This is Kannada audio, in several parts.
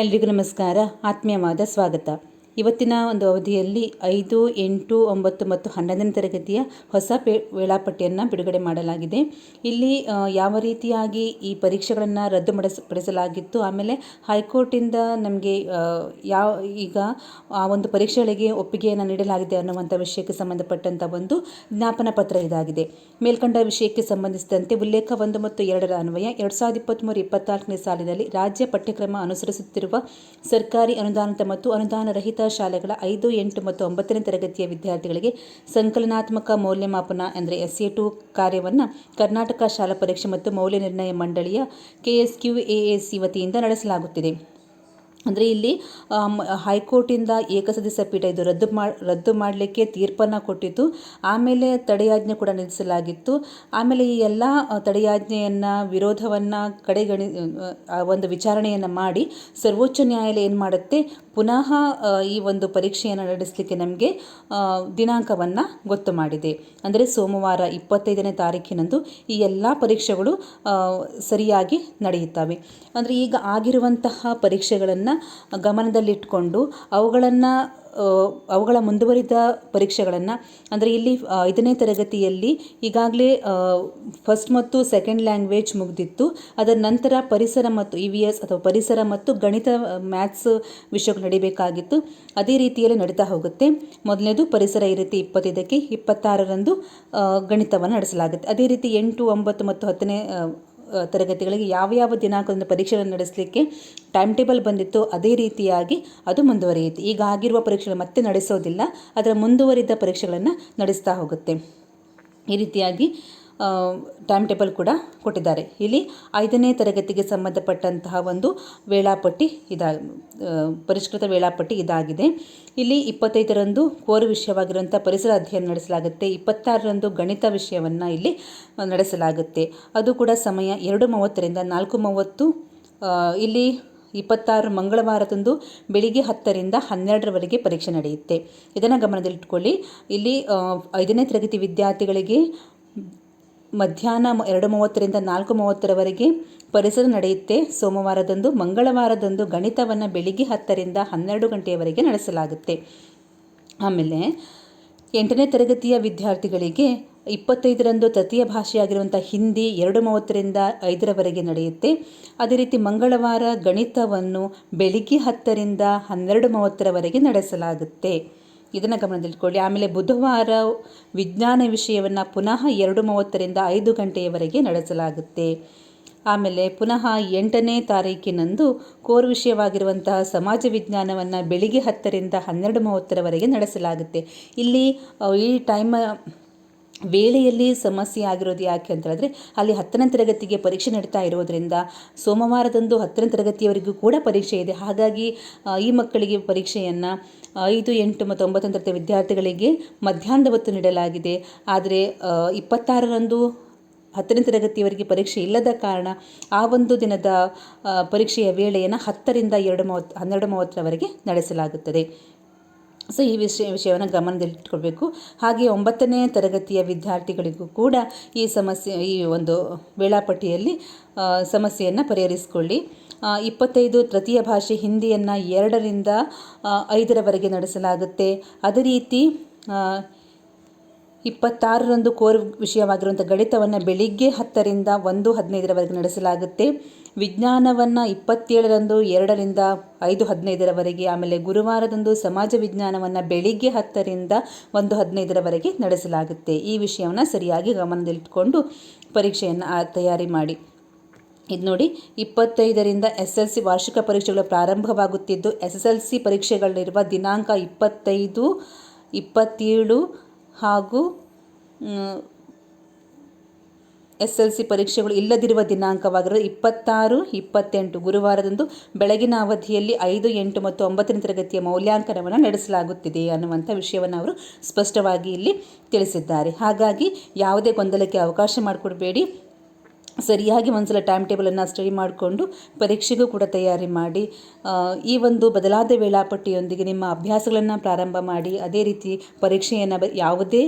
ಎಲ್ರಿಗೂ ನಮಸ್ಕಾರ. ಆತ್ಮೀಯವಾದ ಸ್ವಾಗತ. ಇವತ್ತಿನ ಒಂದು ಅವಧಿಯಲ್ಲಿ ಐದು, ಎಂಟು, ಒಂಬತ್ತು ಮತ್ತು ಹನ್ನೊಂದನೇ ತರಗತಿಯ ಹೊಸ ಪೇ, ವೇಳಾಪಟ್ಟಿಯನ್ನು ಬಿಡುಗಡೆ ಮಾಡಲಾಗಿದೆ. ಇಲ್ಲಿ ಯಾವ ರೀತಿಯಾಗಿ ಈ ಪರೀಕ್ಷೆಗಳನ್ನು ರದ್ದು ಮಾಡಿಸ್, ಪಡಿಸಲಾಗಿತ್ತು, ಆಮೇಲೆ ಹೈಕೋರ್ಟಿಂದ ನಮಗೆ ಯಾವ, ಈಗ ಆ ಒಂದು ಪರೀಕ್ಷೆಗಳಿಗೆ ಒಪ್ಪಿಗೆಯನ್ನು ನೀಡಲಾಗಿದೆ ಅನ್ನುವಂಥ ವಿಷಯಕ್ಕೆ ಸಂಬಂಧಪಟ್ಟಂಥ ಒಂದು ಜ್ಞಾಪನ ಪತ್ರ ಇದಾಗಿದೆ. ಮೇಲ್ಕಂಡ ವಿಷಯಕ್ಕೆ ಸಂಬಂಧಿಸಿದಂತೆ ಉಲ್ಲೇಖ ಒಂದು ಮತ್ತು ಎರಡರ ಅನ್ವಯ ಎರಡು ಸಾವಿರದ ಇಪ್ಪತ್ತ್ಮೂರು ಇಪ್ಪತ್ತ್ನಾಲ್ಕನೇ ಸಾಲಿನಲ್ಲಿ ರಾಜ್ಯ ಪಠ್ಯಕ್ರಮ ಅನುಸರಿಸುತ್ತಿರುವ ಸರ್ಕಾರಿ ಅನುದಾನಿತ ಮತ್ತು ಅನುದಾನ ರಹಿತ ಶಾಲೆಗಳ ಐದು, ಎಂಟು ಮತ್ತು ಒಂಬತ್ತನೇ ತರಗತಿಯ ವಿದ್ಯಾರ್ಥಿಗಳಿಗೆ ಸಂಕಲನಾತ್ಮಕ ಮೌಲ್ಯಮಾಪನ ಅಂದರೆ ಎಸ್ ಎ ಟು ಕಾರ್ಯವನ್ನು ಕರ್ನಾಟಕ ಶಾಲಾ ಪರೀಕ್ಷೆ ಮತ್ತು ಮೌಲ್ಯ ನಿರ್ಣಯ ಮಂಡಳಿಯ ಕೆಎಸ್ ಸಿ ವತಿಯಿಂದ ನಡೆಸಲಾಗುತ್ತಿದೆ. ಅಂದರೆ ಇಲ್ಲಿ ಹೈಕೋರ್ಟಿಂದ ಏಕಸದಸ್ಯ ಪೀಠ ಇದು ರದ್ದು ಮಾ, ರದ್ದು ಮಾಡಲಿಕ್ಕೆ ತೀರ್ಪನ್ನು ಕೊಟ್ಟಿತ್ತು. ಆಮೇಲೆ ತಡೆಯಾಜ್ಞೆ ಕೂಡ ನಿಲ್ಲಿಸಲಾಗಿತ್ತು. ಆಮೇಲೆ ಈ ಎಲ್ಲ ತಡೆಯಾಜ್ಞೆಯನ್ನು, ವಿರೋಧವನ್ನು ಕಡೆಗಣಿ ಒಂದು ವಿಚಾರಣೆಯನ್ನು ಮಾಡಿ ಸರ್ವೋಚ್ಚ ನ್ಯಾಯಾಲಯ ಏನು ಮಾಡುತ್ತೆ? ಪುನಃ ಈ ಒಂದು ಪರೀಕ್ಷೆಯನ್ನು ನಡೆಸಲಿಕ್ಕೆ ನಮಗೆ ದಿನಾಂಕವನ್ನು ಗೊತ್ತು ಮಾಡಿದೆ. ಅಂದರೆ ಸೋಮವಾರ ಇಪ್ಪತ್ತೈದನೇ ತಾರೀಕಿನಂದು ಈ ಎಲ್ಲ ಪರೀಕ್ಷೆಗಳು ಸರಿಯಾಗಿ ನಡೆಯುತ್ತವೆ. ಅಂದರೆ ಈಗ ಆಗಿರುವಂತಹ ಪರೀಕ್ಷೆಗಳನ್ನು ಗಮನದಲ್ಲಿಟ್ಕೊಂಡು ಅವುಗಳನ್ನು ಅವುಗಳ ಮುಂದುವರಿದ ಪರೀಕ್ಷೆಗಳನ್ನು, ಅಂದರೆ ಇಲ್ಲಿ ಐದನೇ ತರಗತಿಯಲ್ಲಿ ಈಗಾಗಲೇ ಫಸ್ಟ್ ಮತ್ತು ಸೆಕೆಂಡ್ ಲ್ಯಾಂಗ್ವೇಜ್ ಮುಗಿದಿತ್ತು. ಅದರ ನಂತರ ಪರಿಸರ ಮತ್ತು ಇ ವಿ ಎಸ್ ಅಥವಾ ಪರಿಸರ ಮತ್ತು ಗಣಿತ ಮ್ಯಾಥ್ಸ್ ವಿಷಯಗಳು ನಡಿಬೇಕಾಗಿತ್ತು. ಅದೇ ರೀತಿಯಲ್ಲಿ ನಡೀತಾ ಹೋಗುತ್ತೆ. ಮೊದಲನೇದು ಪರಿಸರ ಈ ರೀತಿ ಇಪ್ಪತ್ತೈದಕ್ಕೆ ಇಪ್ಪತ್ತಾರರಂದು ಗಣಿತವನ್ನು ನಡೆಸಲಾಗುತ್ತೆ. ಅದೇ ರೀತಿ ಎಂಟು, ಒಂಬತ್ತು ಮತ್ತು ಹತ್ತನೇ ತರಗತಿಗಳಿಗೆ ಯಾವ ಯಾವ ದಿನಾಂಕದಿಂದ ಪರೀಕ್ಷೆಗಳನ್ನು ನಡೆಸಲಿಕ್ಕೆ ಟೈಮ್ ಟೇಬಲ್ ಬಂದಿತ್ತು ಅದೇ ರೀತಿಯಾಗಿ ಅದು ಮುಂದುವರಿಯಿತು ಈಗ ಆಗಿರುವ ಪರೀಕ್ಷೆಗಳು ಮತ್ತೆ ನಡೆಸೋದಿಲ್ಲ, ಅದರ ಮುಂದುವರಿದ ಪರೀಕ್ಷೆಗಳನ್ನು ನಡೆಸ್ತಾ ಹೋಗುತ್ತೆ. ಈ ರೀತಿಯಾಗಿ ಟೈಮ್ ಟೇಬಲ್ ಕೂಡ ಕೊಟ್ಟಿದ್ದಾರೆ. ಇಲ್ಲಿ ಐದನೇ ತರಗತಿಗೆ ಸಂಬಂಧಪಟ್ಟಂತಹ ಒಂದು ವೇಳಾಪಟ್ಟಿ ಇದಾ ಪರಿಷ್ಕೃತ ವೇಳಾಪಟ್ಟಿ ಇದಾಗಿದೆ. ಇಲ್ಲಿ ಇಪ್ಪತ್ತೈದರಂದು ಕೋರ್ ವಿಷಯವಾಗಿರುವಂಥ ಪರಿಸರ ಅಧ್ಯಯನ ನಡೆಸಲಾಗುತ್ತೆ. ಇಪ್ಪತ್ತಾರರಂದು ಗಣಿತ ವಿಷಯವನ್ನು ಇಲ್ಲಿ ನಡೆಸಲಾಗುತ್ತೆ. ಅದು ಕೂಡ ಸಮಯ ಎರಡು ಮೂವತ್ತರಿಂದ ನಾಲ್ಕು ಮೂವತ್ತು ಇಲ್ಲಿ ಇಪ್ಪತ್ತಾರು ಮಂಗಳವಾರದಂದು ಬೆಳಿಗ್ಗೆ ಹತ್ತರಿಂದ ಹನ್ನೆರಡರವರೆಗೆ ಪರೀಕ್ಷೆ ನಡೆಯುತ್ತೆ. ಇದನ್ನು ಗಮನದಲ್ಲಿಟ್ಕೊಳ್ಳಿ. ಇಲ್ಲಿ ಐದನೇ ತರಗತಿ ವಿದ್ಯಾರ್ಥಿಗಳಿಗೆ ಮಧ್ಯಾಹ್ನ ಎರಡು ಮೂವತ್ತರಿಂದ ನಾಲ್ಕು ಮೂವತ್ತರವರೆಗೆ ಪರಿಸರ ನಡೆಯುತ್ತೆ. ಸೋಮವಾರದಂದು, ಮಂಗಳವಾರದಂದು ಗಣಿತವನ್ನು ಬೆಳಿಗ್ಗೆ ಹತ್ತರಿಂದ ಹನ್ನೆರಡು ಗಂಟೆಯವರೆಗೆ ನಡೆಸಲಾಗುತ್ತೆ. ಆಮೇಲೆ, ಎಂಟನೇ ತರಗತಿಯ ವಿದ್ಯಾರ್ಥಿಗಳಿಗೆ ಇಪ್ಪತ್ತೈದರಂದು ತೃತೀಯ ಭಾಷೆಯಾಗಿರುವಂಥ ಹಿಂದಿ ಎರಡು ಮೂವತ್ತರಿಂದ ಐದರವರೆಗೆ ನಡೆಯುತ್ತೆ. ಅದೇ ರೀತಿ ಮಂಗಳವಾರ ಗಣಿತವನ್ನು ಬೆಳಿಗ್ಗೆ ಹತ್ತರಿಂದ ಹನ್ನೆರಡು ಮೂವತ್ತರವರೆಗೆ ನಡೆಸಲಾಗುತ್ತೆ. ಇದನ್ನು ಗಮನದಲ್ಲಿಟ್ಕೊಳ್ಳಿ. ಆಮೇಲೆ ಬುಧವಾರ ವಿಜ್ಞಾನ ವಿಷಯವನ್ನು ಪುನಃ ಎರಡು ಮೂವತ್ತರಿಂದ ಐದು ಗಂಟೆಯವರೆಗೆ ನಡೆಸಲಾಗುತ್ತೆ. ಆಮೇಲೆ ಪುನಃ ಎಂಟನೇ ತಾರೀಕಿನಂದು ಕೋರ್ ವಿಷಯವಾಗಿರುವಂತಹ ಸಮಾಜ ವಿಜ್ಞಾನವನ್ನು ಬೆಳಿಗ್ಗೆ ಹತ್ತರಿಂದ ಹನ್ನೆರಡು ಮೂವತ್ತರವರೆಗೆ ನಡೆಸಲಾಗುತ್ತೆ. ಇಲ್ಲಿ ಈ ಟೈಮ್ ವೇಳೆಯಲ್ಲಿ ಸಮಸ್ಯೆ ಆಗಿರೋದು ಯಾಕೆ ಅಂತೇಳಿದ್ರೆ ಅಲ್ಲಿ ಹತ್ತನೇ ತರಗತಿಗೆ ಪರೀಕ್ಷೆ ನಡೀತಾ ಇರೋದ್ರಿಂದ ಸೋಮವಾರದಂದು ಹತ್ತನೇ ತರಗತಿಯವರೆಗೂ ಕೂಡ ಪರೀಕ್ಷೆ ಇದೆ. ಹಾಗಾಗಿ ಈ ಮಕ್ಕಳಿಗೆ ಪರೀಕ್ಷೆಯನ್ನು ಐದು, ಎಂಟು ಮತ್ತು ಒಂಬತ್ತನೇ ತರಗತಿ ವಿದ್ಯಾರ್ಥಿಗಳಿಗೆ ಮಧ್ಯಾಹ್ನದ ಹೊತ್ತು ನೀಡಲಾಗಿದೆ. ಆದರೆ ಇಪ್ಪತ್ತಾರರಂದು ಹತ್ತನೇ ತರಗತಿಯವರೆಗೆ ಪರೀಕ್ಷೆ ಇಲ್ಲದ ಕಾರಣ ಆ ಒಂದು ದಿನದ ಪರೀಕ್ಷೆಯ ವೇಳೆಯನ್ನು ಹತ್ತರಿಂದ ಎರಡು ಮೂವತ್ತು, ಹನ್ನೆರಡು ಮೂವತ್ತರವರೆಗೆ ನಡೆಸಲಾಗುತ್ತದೆ. ಸೊ ಈ ವಿಷಯ ವಿಷಯವನ್ನು ಗಮನದಲ್ಲಿಟ್ಕೊಳ್ಬೇಕು. ಹಾಗೆ ಒಂಬತ್ತನೇ ತರಗತಿಯ ವಿದ್ಯಾರ್ಥಿಗಳಿಗೂ ಕೂಡ ಈ ಸಮಸ್ಯೆ, ಈ ಒಂದು ವೇಳಾಪಟ್ಟಿಯಲ್ಲಿ ಸಮಸ್ಯೆಯನ್ನು ಪರಿಹರಿಸಿಕೊಳ್ಳಿ. ಇಪ್ಪತ್ತೈದು ತೃತೀಯ ಭಾಷೆ ಹಿಂದಿಯನ್ನು ಎರಡರಿಂದ ಐದರವರೆಗೆ ನಡೆಸಲಾಗುತ್ತೆ. ಅದೇ ರೀತಿ ಇಪ್ಪತ್ತಾರರಂದು ಕೋರ್ ವಿಷಯವಾಗಿರುವಂಥ ಗಣಿತವನ್ನು ಬೆಳಿಗ್ಗೆ ಹತ್ತರಿಂದ ಒಂದು ಹದಿನೈದರವರೆಗೆ ನಡೆಸಲಾಗುತ್ತೆ. ವಿಜ್ಞಾನವನ್ನು ಇಪ್ಪತ್ತೇಳರಂದು ಎರಡರಿಂದ ಐದು ಹದಿನೈದರವರೆಗೆ, ಆಮೇಲೆ ಗುರುವಾರದಂದು ಸಮಾಜ ವಿಜ್ಞಾನವನ್ನು ಬೆಳಿಗ್ಗೆ ಹತ್ತರಿಂದ ಒಂದು ಹದಿನೈದರವರೆಗೆ ನಡೆಸಲಾಗುತ್ತೆ. ಈ ವಿಷಯವನ್ನು ಸರಿಯಾಗಿ ಗಮನದಲ್ಲಿಟ್ಕೊಂಡು ಪರೀಕ್ಷೆಯನ್ನು ತಯಾರಿ ಮಾಡಿ. ಇದು ನೋಡಿ, ಇಪ್ಪತ್ತೈದರಿಂದ ಎಸ್ ಎಲ್ ಸಿ ವಾರ್ಷಿಕ ಪರೀಕ್ಷೆಗಳು ಪ್ರಾರಂಭವಾಗುತ್ತಿದ್ದು, ಎಸ್ ಎಸ್ ಎಲ್ ಸಿ ಪರೀಕ್ಷೆಗಳಿರುವ ದಿನಾಂಕ ಇಪ್ಪತ್ತೈದು, ಇಪ್ಪತ್ತೇಳು ಹಾಗೂ ಎಸ್ ಎಲ್ ಸಿ ಪರೀಕ್ಷೆಗಳು ಇಲ್ಲದಿರುವ ದಿನಾಂಕವಾಗಿರೋದು ಇಪ್ಪತ್ತಾರು, ಇಪ್ಪತ್ತೆಂಟು ಗುರುವಾರದಂದು ಬೆಳಗಿನ ಅವಧಿಯಲ್ಲಿ ಐದು, ಎಂಟು ಮತ್ತು ಒಂಬತ್ತನೇ ತರಗತಿಯ ಮೌಲ್ಯಾಂಕನವನ್ನು ನಡೆಸಲಾಗುತ್ತಿದೆ ಅನ್ನುವಂಥ ವಿಷಯವನ್ನು ಅವರು ಸ್ಪಷ್ಟವಾಗಿ ಇಲ್ಲಿ ತಿಳಿಸಿದ್ದಾರೆ. ಹಾಗಾಗಿ ಯಾವುದೇ ಗೊಂದಲಕ್ಕೆ ಅವಕಾಶ ಮಾಡಿಕೊಡಬೇಡಿ. ಸರಿಯಾಗಿ ಒಂದ್ಸಲ ಟೈಮ್ ಟೇಬಲನ್ನು ಸ್ಟಡಿ ಮಾಡಿಕೊಂಡು ಪರೀಕ್ಷೆಗೂ ಕೂಡ ತಯಾರಿ ಮಾಡಿ ಈ ಒಂದು ಬದಲಾದ ವೇಳಾಪಟ್ಟಿಯೊಂದಿಗೆ ನಿಮ್ಮ ಅಭ್ಯಾಸಗಳನ್ನು ಪ್ರಾರಂಭ ಮಾಡಿ, ಅದೇ ರೀತಿ ಪರೀಕ್ಷೆಯನ್ನು ಯಾವುದೇ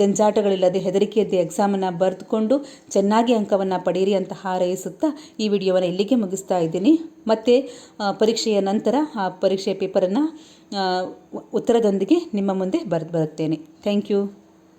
ಜಂಜಾಟಗಳಿಲ್ಲದೆ ಹೆದರಿಕೆಯದ್ದೇ ಎಕ್ಸಾಮನ್ನು ಬರೆದುಕೊಂಡು ಚೆನ್ನಾಗಿ ಅಂಕವನ್ನು ಪಡೆಯಿರಿ ಅಂತ ಹಾರೈಸುತ್ತಾ ಈ ವಿಡಿಯೋವನ್ನು ಇಲ್ಲಿಗೆ ಮುಗಿಸ್ತಾ ಇದ್ದೀನಿ. ಮತ್ತು ಪರೀಕ್ಷೆಯ ನಂತರ ಆ ಪರೀಕ್ಷೆಯ ಪೇಪರನ್ನು ಉತ್ತರದೊಂದಿಗೆ ನಿಮ್ಮ ಮುಂದೆ ಬರೆದು ಬರುತ್ತೇನೆ. Thank you